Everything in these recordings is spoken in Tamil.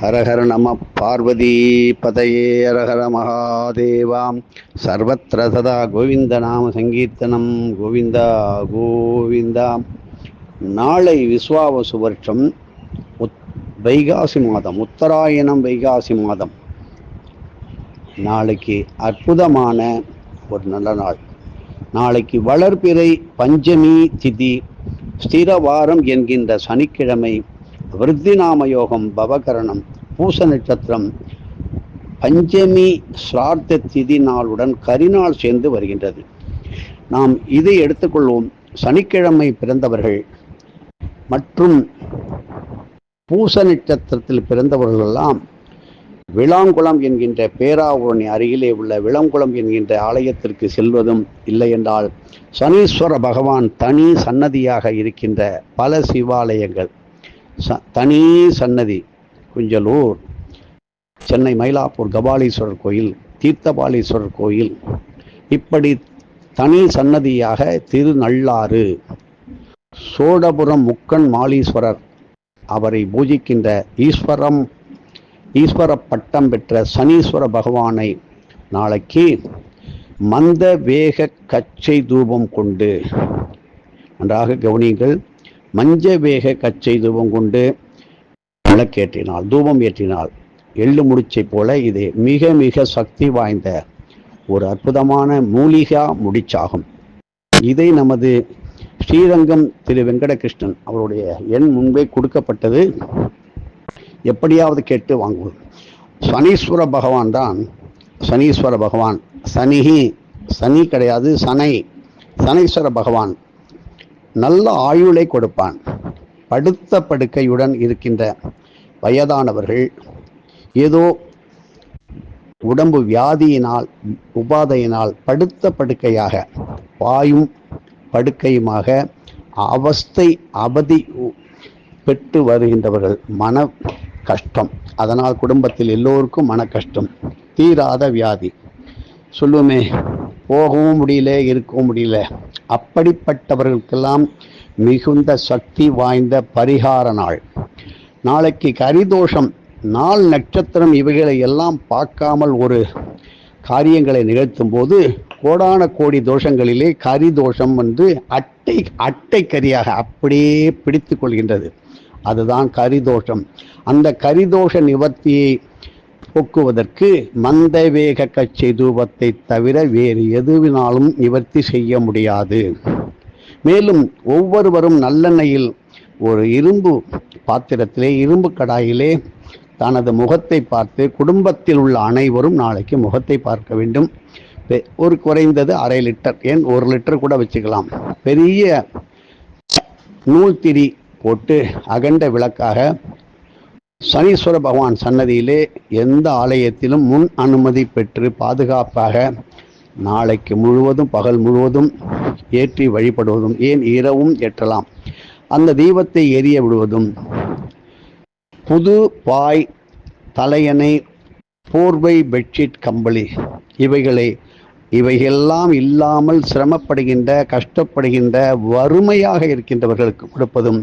ஹரஹர நம பார்வதி பதையே ஹரஹர மகாதேவாம் சர்வத்திர சதா கோவிந்த நாம சங்கீர்த்தனம் கோவிந்தா கோவிந்தா நாளை விஸ்வாவசு வருஷம் உத் வைகாசி மாதம் உத்தராயணம் வைகாசி மாதம்। நாளைக்கு அற்புதமான ஒரு நல்ல நாள். நாளைக்கு வளர்பிறை பஞ்சமி திதி ஸ்திரவாரம் என்கின்ற சனிக்கிழமை விருத்திநாம யோகம் பவகரணம் பூச நட்சத்திரம் பஞ்சமி ஸ்ரார்த்த திதி நாளுடன் கரிநாள் சேர்ந்து வருகின்றது. நாம் இதை எடுத்துக்கொள்வோம். சனிக்கிழமை பிறந்தவர்கள் மற்றும் பூச நட்சத்திரத்தில் பிறந்தவர்களெல்லாம் விளாங்குளம் என்கின்ற பேராவூரணி அருகிலே உள்ள விளங்குளம் என்கின்ற ஆலயத்திற்கு செல்வதும் இல்லை என்றால் சனீஸ்வர பகவான் தனி சன்னதியாக இருக்கின்ற பல சிவாலயங்கள். ச தனி சன்னதி குஞ்சலூர் சென்னை மயிலாப்பூர் கபாலீஸ்வரர் கோயில் தீர்த்தபாலீஸ்வரர் கோயில். இப்படி தனி சன்னதியாக திருநள்ளாறு சோழபுரம் முக்கன் மாலீஸ்வரர் அவரை பூஜிக்கின்ற ஈஸ்வரம் ஈஸ்வர பட்டம் பெற்ற சனீஸ்வர பகவானை நாளைக்கு மந்த வேக கச்சை தூபம் கொண்டு நன்றாக கவனியுங்கள். மஞ்ச வேக கச்சை தூபம் கொண்டு விளக்கேற்றினால் தூபம் ஏற்றினால் எள்ளு முடிச்சை போல இது மிக மிக சக்தி வாய்ந்த ஒரு அற்புதமான மூலிகா முடிச்சாகும். இதை நமது ஸ்ரீரங்கம் திரு வெங்கடகிருஷ்ணன் அவருடைய எண் முன்பே கொடுக்கப்பட்டது. எப்படியாவது கேட்டு வாங்குவது சனீஸ்வர பகவான் தான் சனீஸ்வர பகவான். சனிஹி சனி கிடையாது சனை. சனீஸ்வர பகவான். நல்ல ஆயுளை கொடுப்பான். படுத்த படுக்கையுடன் இருக்கின்ற வயதானவர்கள் ஏதோ உடம்பு வியாதியினால் உபாதையினால் படுத்த படுக்கையாக வாயும் படுக்கையுமாக அவஸ்தை அவதி பெற்று வருகின்றவர்கள். மன கஷ்டம். அதனால் குடும்பத்தில் எல்லோருக்கும் மன கஷ்டம். தீராத வியாதி. சொல்லுமே போகவும் முடியல இருக்கவும் முடியல. அப்படிப்பட்டவர்களுக்கெல்லாம் மிகுந்த சக்தி வாய்ந்த பரிகார நாள். நாளைக்கு கரிதோஷம் நாள் நட்சத்திரம் இவைகளை எல்லாம் பார்க்காமல் ஒரு காரியங்களை நிகழ்த்தும் போது கோடான கோடி தோஷங்களிலே கரிதோஷம் வந்து அட்டை அட்டை கரியாக அப்படியே பிடித்து கொள்கின்றது. அதுதான் கரிதோஷம். அந்த கரிதோஷ நிவர்த்தியை போக்குவதற்கு மந்தவேக கச்சை தூபத்தை தவிர வேறு எதுவினாலும் நிவர்த்தி செய்ய முடியாது. மேலும் ஒவ்வொருவரும் நல்லெண்ணெயில் ஒரு இரும்பு பாத்திரத்திலே இரும்பு கடாயிலே தனது முகத்தை பார்த்து குடும்பத்தில் உள்ள அனைவரும் நாளைக்கு முகத்தை பார்க்க வேண்டும். ஒரு குறைந்தது அரை லிட்டர் ஏன் ஒரு லிட்டர் கூட வச்சுக்கலாம். பெரிய நூல் திரி போட்டு அகண்ட விளக்காக சனீஸ்வர பகவான் சன்னதியிலே எந்த ஆலயத்திலும் முன் அனுமதி பெற்று பாதுகாப்பாக நாளைக்கு முழுவதும் பகல் முழுவதும் ஏற்றி வழிபடுவதும் ஏன் இரவும் ஏற்றலாம்? அந்த தீபத்தை எரிய விடுவதும் புது பாய் தலையணை போர்வை பெட்ஷீட் கம்பளி இவைகளை. இவையெல்லாம் இல்லாமல் சிரமப்படுகின்ற கஷ்டப்படுகின்ற வறுமையாக இருக்கின்றவர்களுக்கு கொடுப்பதும்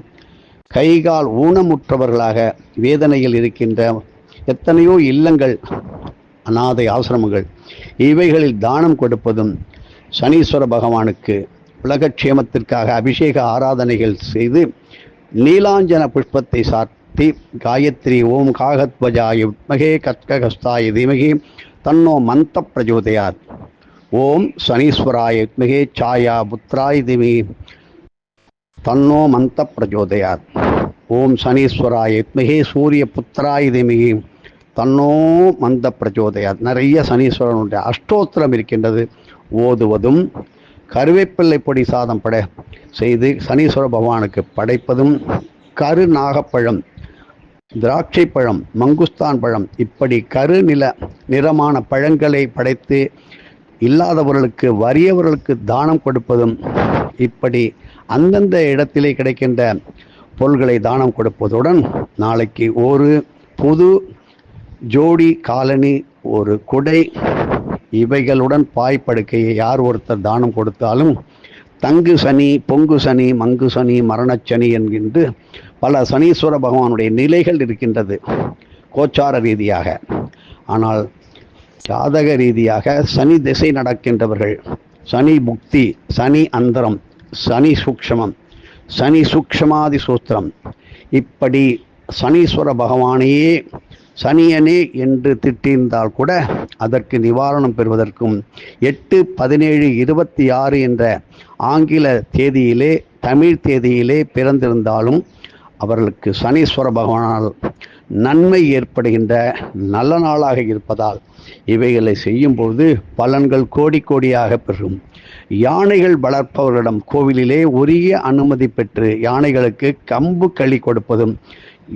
கைகால் ஊனமுற்றவர்களாக வேதனையில் இருக்கின்ற எத்தனையோ இல்லங்கள் அநாதை ஆசிரமங்கள் இவைகளில் தானம் கொடுப்பதும் சனீஸ்வர பகவானுக்கு உலகக்ஷேமத்திற்காக அபிஷேக ஆராதனைகள் செய்து நீலாஞ்சன புஷ்பத்தை சாத்தி காயத்ரி ஓம் காகத்வஜாய வித்மகே கத்ககஸ்தாய தீமகி தன்னோ மந்த பிரஜோதயாத். ஓம் சனீஸ்வராய வித்மகே சாயா புத்ராய தீமகி. தன்னோ மந்த பிரஜோதயாத். ஓம் சனீஸ்வராய வித்மகே சூரிய புத்திராய திமிகி. தன்னோ மந்த பிரஜோதயாத். நிறைய சனீஸ்வரனுடைய அஷ்டோத்திரம் இருக்கின்றது. ஓதுவதும் கருவேப்பிள்ளை பொடி சாதம் பட செய்து சனீஸ்வர பகவானுக்கு படைப்பதும் கரு நாகப்பழம் திராட்சை பழம் மங்குஸ்தான் பழம் இப்படி கரு நில நிறமான பழங்களை படைத்து இல்லாதவர்களுக்கு வறியவர்களுக்கு தானம் கொடுப்பதும் இப்படி அந்தந்த இடத்திலே கிடைக்கின்ற பொருள்களை தானம் கொடுப்பதுடன் நாளைக்கு ஒரு புது ஜோடி காலனி ஒரு குடை இவைகளுடன் பாய் படுக்கையை யார் ஒருத்தர் தானம் கொடுத்தாலும் தங்கு சனி பொங்கு சனி மங்கு சனி மரணச்சனி என்கின்ற பல சனீஸ்வர பகவானுடைய நிலைகள் இருக்கின்றது கோச்சார ரீதியாக. ஆனால் ஜாதக ரீதியாக சனி திசை நடக்கின்றவர்கள் சனி புக்தி சனி அந்தரம் சனி சூக்ஷமம். சனி சூக்ஷமாதி சூத்திரம். இப்படி சனீஸ்வர பகவானையே சனியனே என்று திட்டியிருந்தால் கூட அதற்கு நிவாரணம் பெறுவதற்கும் எட்டு பதினேழு இருபத்தி ஆறு என்ற ஆங்கில தேதியிலே தமிழ் தேதியிலே பிறந்திருந்தாலும் அவர்களுக்கு சனீஸ்வர பகவானால் நன்மை ஏற்படுகின்ற நல்ல நாளாக இருப்பதால் இவைகளை செய்யும்போது பலன்கள் கோடி கோடியாக பெறும். யானைகள் வளர்ப்பவர்களிடம் கோவிலிலே உரிய அனுமதி பெற்று யானைகளுக்கு கம்பு களி கொடுப்பதும்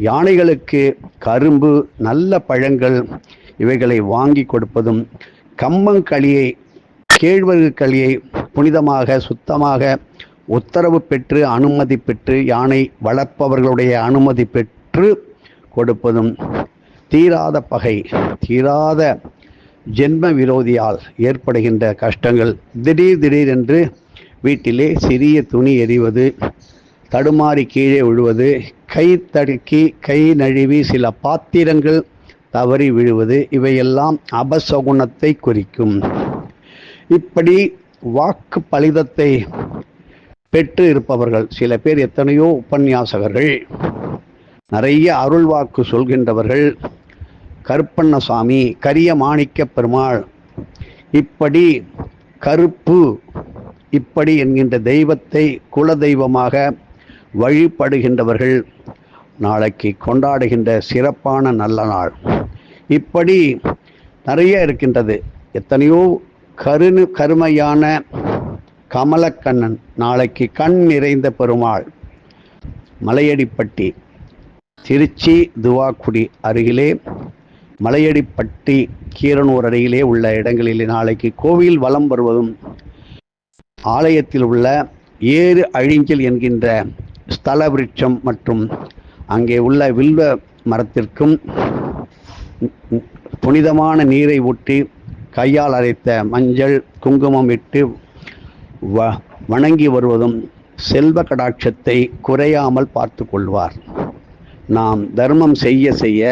யானைகளுக்கு கரும்பு நல்ல பழங்கள் இவைகளை வாங்கி கொடுப்பதும் கம்பங்களியை கேழ்வரகு களியை புனிதமாக சுத்தமாக உத்தரவு பெற்று அனுமதி பெற்று யானை வளர்ப்பவர்களுடைய அனுமதி பெற்று கொடுப்பதும் தீராத பகை தீராத ஜென்ம விரோதியால் ஏற்படுகின்ற கஷ்டங்கள். திடீர் திடீரென்று வீட்டிலே சிறிய துணி எறிவது தடுமாறி கீழே விழுவது கை தடுக்கி கை நழுவி சில பாத்திரங்கள் தவறி விழுவது இவையெல்லாம் அபசகுணத்தை குறிக்கும். இப்படி வாக்கு பலிதத்தை பெற்று இருப்பவர்கள் சில பேர் எத்தனையோ உபன்யாசகர்கள். நிறைய அருள் வாக்கு சொல்கின்றவர்கள் கருப்பண்ணசாமி கரிய மாணிக்க பெருமாள் இப்படி கருப்பு இப்படி என்கின்ற தெய்வத்தை குல தெய்வமாக வழிபடுகின்றவர்கள் நாளைக்கு கொண்டாடுகின்ற சிறப்பான நல்ல நாள். இப்படி நிறைய இருக்கின்றது. எத்தனையோ கருணு கருமையான கமலக்கண்ணன் நாளைக்கு கண் நிறைந்த பெருமாள் மலையடிப்பட்டி திருச்சி துவாக்குடி அருகிலே மலையடிப்பட்டி கீரனூர் அருகிலே உள்ள இடங்களிலே நாளைக்கு கோவில் வலம் வருவதும் ஆலயத்தில் உள்ள ஏறு அழிஞ்சல் என்கின்ற ஸ்தல விருட்சம் மற்றும் அங்கே உள்ள வில்வ மரத்திற்கும் புனிதமான நீரை ஊற்றி கையால் அரைத்த மஞ்சள் குங்குமம் இட்டு வ வணங்கி வருவதும் செல்வ கடாட்சத்தை குறையாமல் பார்த்து கொள்வார். நாம் தர்மம் செய்ய செய்ய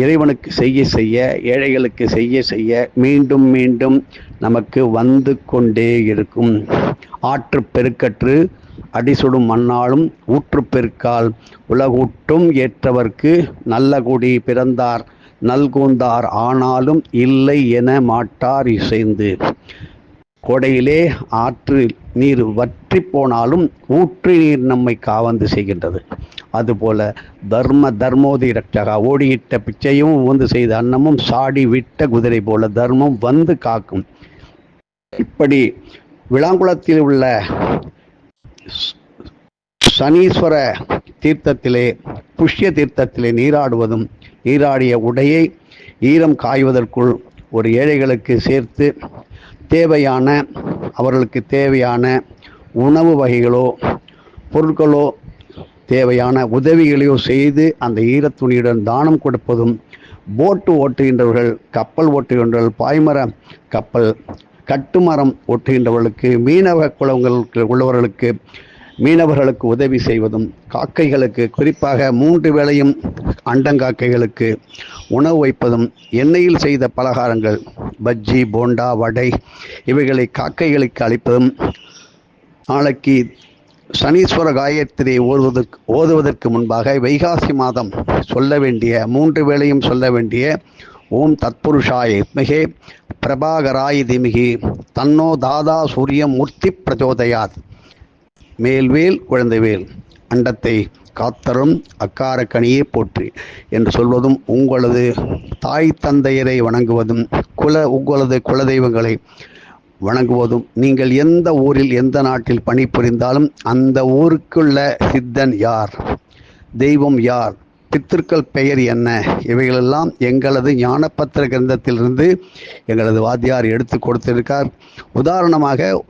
இறைவனுக்கு செய்ய செய்ய ஏழைகளுக்கு செய்ய செய்ய மீண்டும் மீண்டும் நமக்கு வந்து கொண்டே இருக்கும். ஆற்று பெருக்கற்று அடிசுடும் மண்ணாலும் ஊற்று பெருக்கால் உலகூட்டும் ஏற்றவர்க்கு நல்ல குடி பிறந்தார். நல்கூந்தார் ஆனாலும் இல்லை என மாட்டார் இசைந்து. கோடையிலே ஆற்று நீர் வற்றி போனாலும் ஊற்று நீர் நம்மை காவந்து செய்கின்றது. அதுபோல தர்ம தர்மோதி ரட்சகா ஓடியிட்ட பிச்சையும் வந்து செய்த அன்னமும் சாடி விட்ட குதிரை போல தர்மம் வந்து காக்கும். இப்படி விளாங்குளத்தில் உள்ள சனீஸ்வர தீர்த்தத்திலே புஷ்ய தீர்த்தத்திலே நீராடுவதும் நீராடிய உடையை ஈரம் காய்வதற்குள் ஒரு ஏழைகளுக்கு சேர்த்து தேவையான அவர்களுக்கு தேவையான உணவு வகைகளோ பொருட்களோ தேவையான உதவிகளையோ செய்து அந்த ஈரத்துணியுடன் தானம் கொடுப்பதும் போட்டு ஓட்டுகின்றவர்கள் கப்பல் ஓட்டுகின்றவர்கள் பாய்மர கப்பல் கட்டுமரம் ஒட்டுகின்றவர்களுக்கு மீனவ குளங்களுக்கு உள்ளவர்களுக்கு மீனவர்களுக்கு உதவி செய்வதும் காக்கைகளுக்கு குறிப்பாக மூன்று வேளையும் அண்டங்காக்கைகளுக்கு உணவு வைப்பதும் எண்ணெயில் செய்த பலகாரங்கள் பஜ்ஜி போண்டா வடை இவைகளை காக்கைகளுக்கு அளிப்பதும் நாளைக்கு சனீஸ்வர காயத்ரி ஓதுவதற்கு ஓதுவதற்கு முன்பாக வைகாசி மாதம் சொல்ல வேண்டிய மூன்று வேளையும் சொல்ல வேண்டிய ஓம் தத்புருஷாய மிகே பிரபாகராய திமிகி தன்னோ தாதா சூரிய மூர்த்தி பிரச்சோதயாத். மேல்வேல் குழந்தைவேல் அண்டத்தை காத்தரும் அக்காரக்கணியே போற்றி என்று சொல்வதும் உங்களது தாய் தந்தையரை வணங்குவதும் குல உங்களது குலதெய்வங்களை வணங்குவதும் நீங்கள் எந்த ஊரில் எந்த நாட்டில் பணிபுரிந்தாலும் அந்த ஊருக்குள்ள சித்தன் யார்? தெய்வம் யார்? பித்திருக்கள் பெயர் என்ன? இவைகளெல்லாம் எங்களது ஞானப்பத்திர கிரந்தத்திலிருந்து எங்களது வாத்தியார் எடுத்து கொடுத்திருக்கார். உதாரணமாக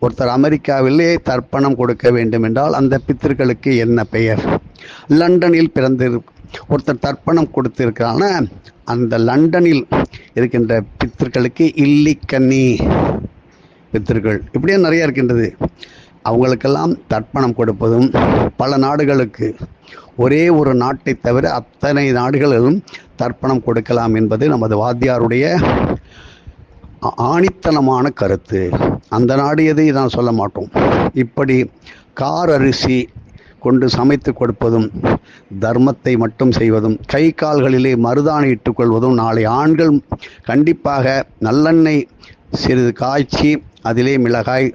ஒருத்தர் அமெரிக்காவிலே தர்ப்பணம் கொடுக்க வேண்டும் என்றால் அந்த பித்திருக்களுக்கு என்ன பெயர்? லண்டனில் பிறந்து ஒருத்தர் தர்ப்பணம் கொடுத்திருக்கிறான அந்த லண்டனில் இருக்கின்ற பித்திருக்களுக்கு இல்லிக்கன்னி பித்திருக்கள் இப்படியே நிறைய இருக்கின்றது. அவங்களுக்கெல்லாம் தர்ப்பணம் கொடுப்பதும் பல நாடுகளுக்கு ஒரே ஒரு நாட்டை தவிர அத்தனை நாடுகளிலும் தர்ப்பணம் கொடுக்கலாம் என்பது நமது வாத்தியாருடைய ஆணித்தனமான கருத்து. அந்த நாடு எதை நான் சொல்ல மாட்டோம். இப்படி கார் அரிசி கொண்டு சமைத்து கொடுப்பதும் தர்மத்தை மட்டும் செய்வதும் கை கால்களிலே மருதாணி இட்டுக்கொள்வதும் நாளை ஆண்கள் கண்டிப்பாக நல்லெண்ணெய் சிறிது காய்ச்சி அதிலே மிளகாய்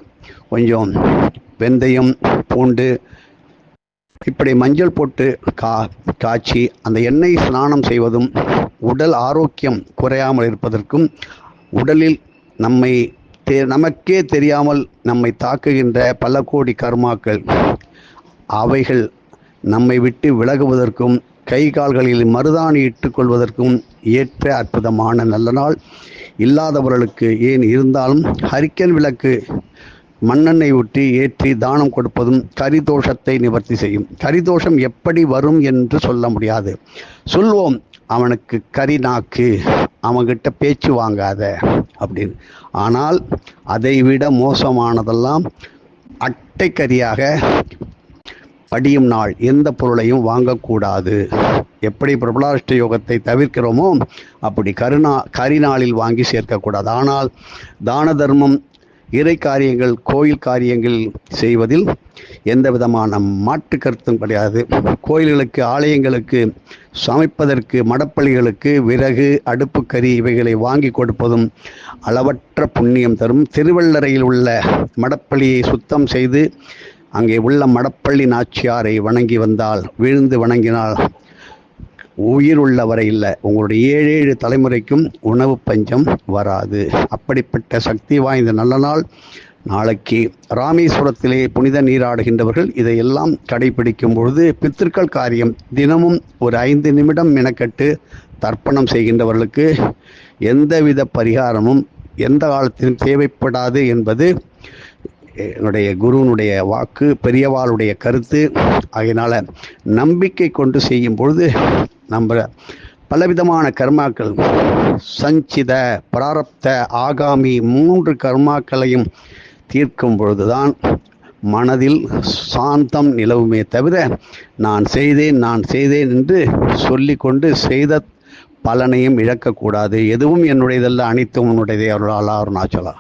கொஞ்சம் வெந்தயம் பூண்டு இப்படி மஞ்சள் போட்டு கா காய்ச்சி அந்த எண்ணெய் ஸ்நானம் செய்வதும் உடல் ஆரோக்கியம் குறையாமல் இருப்பதற்கும் உடலில் நம்மை தே நமக்கே தெரியாமல் நம்மை தாக்குகின்ற பல கோடி கர்மாக்கள் அவைகள் நம்மை விட்டு விலகுவதற்கும் கை கால்களில் மருதாணி இட்டுக்கொள்வதற்கும் ஏற்ற அற்புதமான நல்ல நாள். இல்லாதவர்களுக்கு ஏன் இருந்தாலும் ஹரிக்கன் விளக்கு மண்ணெண்ணெய் ஊற்றி ஏற்றி தானம் கொடுப்பதும் கரிதோஷத்தை நிவர்த்தி செய்யும். கரிதோஷம் எப்படி வரும் என்று சொல்ல முடியாது. சொல்வோம் அவனுக்கு கரி நாக்கு அவன்கிட்ட பேச்சு வாங்காத அப்படின்னு. ஆனால் அதைவிட மோசமானதெல்லாம் அட்டைக்கரியாக படியும் நாள். எந்த பொருளையும் வாங்கக்கூடாது. எப்படி பிரபலாஷ்ட யோகத்தை தவிர்க்கிறோமோ அப்படி கருணா கரிநாளில் வாங்கி சேர்க்கக்கூடாது. ஆனால் தான தர்மம் இறை காரியங்கள் கோயில் காரியங்கள் செய்வதில் எந்த விதமான மாற்று கருத்தும் கிடையாது. கோயில்களுக்கு ஆலயங்களுக்கு சமைப்பதற்கு மடப்பள்ளிகளுக்கு விறகு அடுப்புக்கறி இவைகளை வாங்கி கொடுப்பதும் அளவற்ற புண்ணியம் தரும். திருவள்ளரையில் உள்ள மடப்பள்ளியை சுத்தம் செய்து அங்கே உள்ள மடப்பள்ளி நாச்சியாரை வணங்கி வந்தால் விழுந்து வணங்கினால் உயிர் உள்ளவரை இல்லை. உங்களுடைய ஏழு ஏழு தலைமுறைக்கும் உணவு பஞ்சம் வராது. அப்படிப்பட்ட சக்தி வாய்ந்த நல்ல நாள் நாளைக்கு. ராமேஸ்வரத்திலே புனித நீராடுகின்றவர்கள் இதையெல்லாம் கடைபிடிக்கும் பொழுது பித்திருக்கள் காரியம் தினமும் ஒரு ஐந்து நிமிடம் மெனக்கட்டு தர்ப்பணம் செய்கின்றவர்களுக்கு எந்தவித பரிகாரமும் எந்த காலத்திலும் தேவைப்படாது என்பது என்னுடைய குருவினுடைய வாக்கு பெரியவாளுடைய கருத்து. ஆகையினால் நம்பிக்கை கொண்டு செய்யும் பொழுது நம்ம பலவிதமான கர்மாக்கள் சஞ்சித பிராரப்த ஆகாமி மூன்று கர்மாக்களையும் தீர்க்கும் பொழுதுதான் மனதில் சாந்தம் நிலவுமே தவிர நான் செய்தேன் நான் செய்தேன் என்று சொல்லிக்கொண்டு செய்த பலனையும் இழக்கக்கூடாது. எதுவும் என்னுடையதல்ல அனைத்தும் உன்னுடையதே அருளாளா அருணாச்சலா.